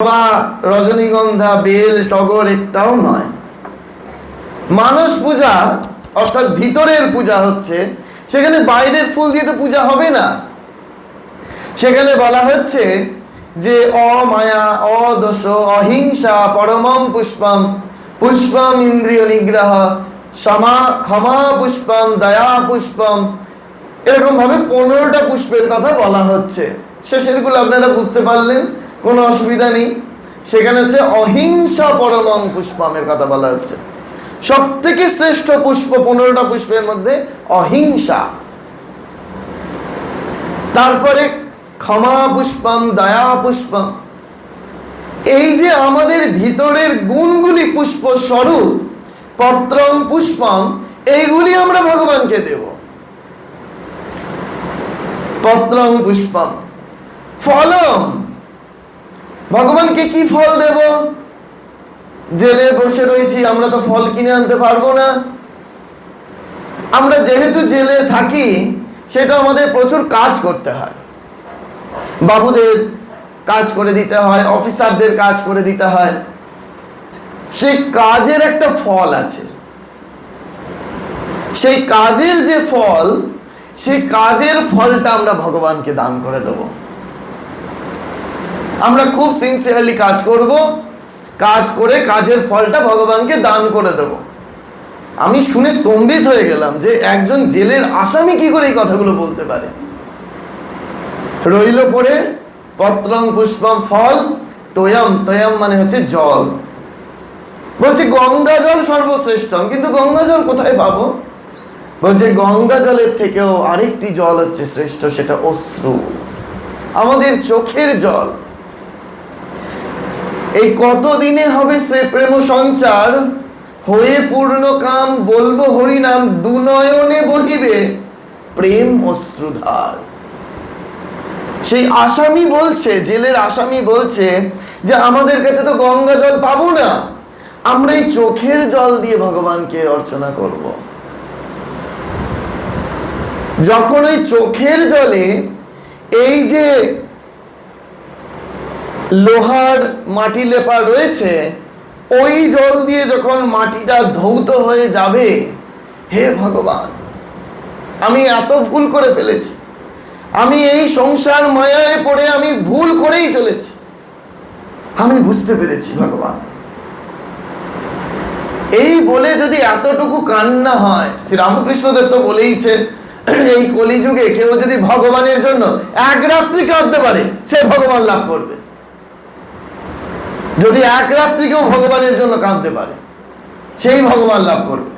জবা রজনীগন্ধা, বেল, টগর একটাও নয়। মানস পূজা, অর্থাৎ ভিতরের পূজা হচ্ছে, সেখানে বাইরের ফুল দিয়ে তো পূজা হবে না। সেখানে বলা হচ্ছে যে, অমায়া, অদোষ, অহিংসা, পরমম পুষ্পম পুষ্পম ইন্দ্রিয় নিগ্রহ, সমা, ক্ষমা পুষ্পম, দয়া পুষ্পম এরকম ভাবে পনেরোটা পুষ্পের কথা বলা হচ্ছে। শেষেরগুলো আপনারা বুঝতে পারলেন? কোনো অসুবিধা নেই। সেখানে হচ্ছে অহিংসা পরমং পুষ্পমের কথা বলা হচ্ছে। সব থেকে শ্রেষ্ঠ পুষ্প পনেরোটা পুষ্পের মধ্যে অহিংসা। তারপরে ক্ষমা পুষ্পম, দয়া পুষ্পম। এই যে আমাদের ভিতরের গুণগুলি পুষ্প স্বরূপ পত্রং পুষ্পম, এইগুলি আমরা ভগবানকে দেব। পত্রং পুষ্পম, ফলম ভগবানকে কি ফল দেব? জেলে বসে রয়েছি, আমরা তো ফল কিনে আনতে পারব না। আমরা যেহেতু জেলে থাকি, সেটা আমাদের প্রচুর কাজ করতে হয়। বাবুদের কাজ করে দিতে হয়, অফিসারদের কাজ করে দিতে হয়। সেই কাজের একটা ফল আছে। সেই কাজের যে ফল, সেই কাজের ফলটা আমরা ভগবানকে দান করে দেব। আমরা খুব সিনসিয়ারলি কাজ করব, কাজ করে কাজের ফলটা ভগবানকে দান করে দেব। আমি শুনে স্তম্ভিত হয়ে গেলাম যে একজন জেলের আসামি কি করে এই কথাগুলো বলতে পারে। রইল পরে পত্রং পুষ্পম ফল, তয়াম তয়াম মানে হচ্ছে জল। বলছে গঙ্গা জল সর্বশ্রেষ্ঠম, কিন্তু গঙ্গা জল কোথায় পাবো? বলছে গঙ্গা জলের থেকেও আরেকটি জল হচ্ছে শ্রেষ্ঠ, সেটা অশ্রু। আমাদের চোখের জল। এই কতদিনে হবে সে প্রেম সঞ্চার? হয়ে পূর্ণ কাম বলব হরিনাম, দুনয়নে বহিবে প্রেম অশ্রুধার। সেই আসামি বলছে, জেলের আসামি বলছে যে, আমাদের কাছে তো গঙ্গা জল পাবো না। আমরা এই চোখের জল দিয়ে ভগবানকে অর্চনা করব। যখন ওই চোখের জলে এই যে লোহার মাটি লেপা রয়েছে, ওই জল দিয়ে যখন মাটিটা ধৌত হয়ে যাবে, হে ভগবান, আমি এত ভুল করে ফেলেছি। আমি এই সংসার মায়ায় পড়ে আমি ভুল করেই চলেছি। আমি বুঝতে পেরেছি, ভগবান। এই বলে যদি এতটুকু কান্না হয় শ্রীরামকৃষ্ণদেব তো বলেইছে, এই কলিযুগে কেউ যদি ভগবানের জন্য এক রাত্রি কাঁদতে পারে, সে ভগবান লাভ করবে। যদি এক রাত্রি কেউ ভগবানের জন্য কাঁদতে পারে সেই ভগবান লাভ করবে।